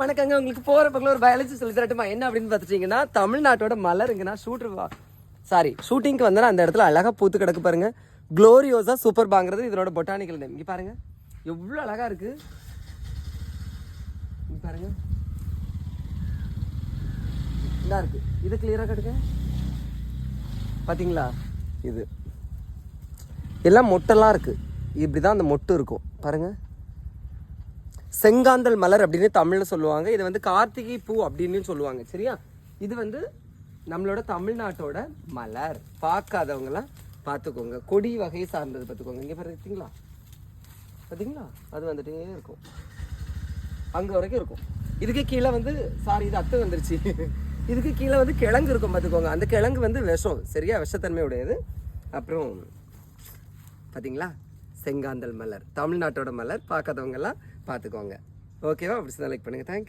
வணக்கங்க. உங்களுக்கு போகிற பக்கம் ஒரு பயாலஜி சொல்லி தரட்டுமா? என்ன அப்படின்னு பார்த்துட்டீங்கன்னா தமிழ்நாட்டோட மலருங்கன்னா ஷூட்ரு சாரி ஷூட்டிங்க்கு வந்தா அந்த இடத்துல அழகாக பூத்து கிடக்கு பாருங்க. க்ளோரியோஸாக சூப்பர் பாங்கிறது இதனோட பொட்டானிக்கல் நேம் இங்கே பாருங்க. எவ்வளோ அழகாக இருக்கு. இங்கே பாருங்க. இதாக இருக்கு. இது கிளியராக கட்டுங்க. பார்த்தீங்களா இது. எல்லாம் மொட்டெல்லாம் இப்படி தான் அந்த மொட்டு இருக்கும். பாருங்கள் செங்காந்தல் மலர் அப்படின்னு தமிழில் சொல்லுவாங்க. இது வந்து கார்த்திகை பூ அப்படின்னு சொல்லுவாங்க. சரியா? இது வந்து நம்மளோட தமிழ்நாட்டோட மலர். பார்க்காதவங்களாம் பார்த்துக்கோங்க. கொடி வகை சார்ந்தது பார்த்துக்கோங்க. இங்கே பார்த்தீங்களா? பார்த்தீங்களா? அது வந்துட்டே இருக்கும். அங்கே வரைக்கும் இருக்கும். இதுக்கு கீழே வந்து சாரி இது அத்து வந்துருச்சு. இதுக்கு கீழே வந்து கிழங்கு இருக்கும் பார்த்துக்கோங்க. அந்த கிழங்கு வந்து விஷம். சரியா? விஷத்தன்மை உடையது அப்புறம் பார்த்தீங்களா? செங்காந்தல் மலர். தமிழ்நாட்டோட மலர். பார்க்காதவங்கெல்லாம் பார்த்துக்கோங்க. ஓகேவா? அப்படி லைக் பண்ணுங்கள் தேங்க்யூ